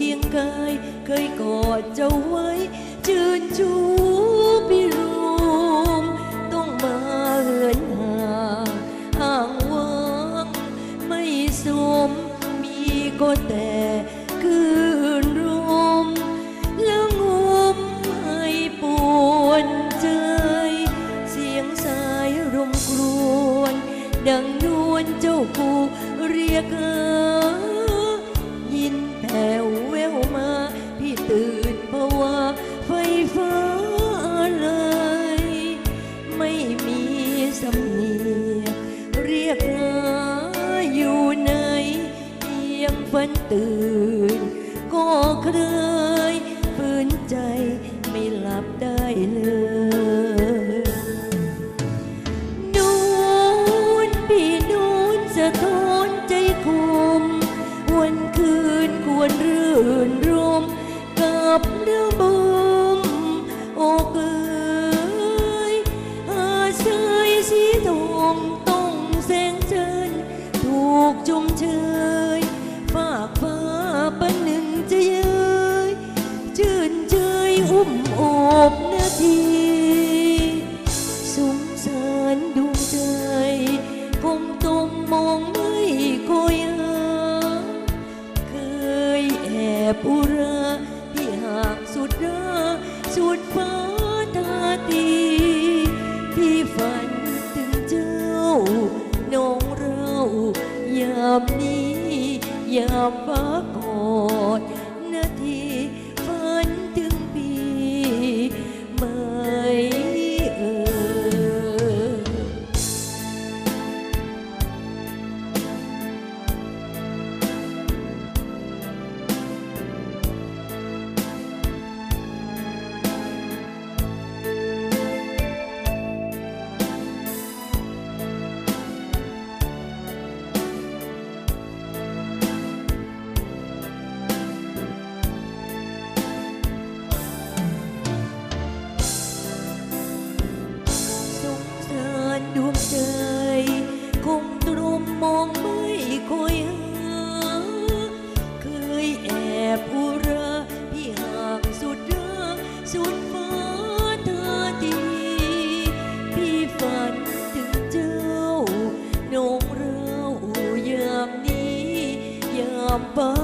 เคียงกายเคยกอดเจ้าไว้ ชื่นชูพิรุมต้องมาเหินหาห่างว่างไม่สมมีก็แต่คืนรมและงุมให้ปวนใจ เสียงสายรุมครวน ดังนวลเจ้ากูเรียกเอ วันตื่น ก็เคยฝืนใจไม่หลับได้เลย มองไม่ก็ยาเคยแอบอุราที่หากสุดราสุดฟ้าตาตีที่ฝันถึงเจ้าน้องเรายามนี้ยามฟ้าา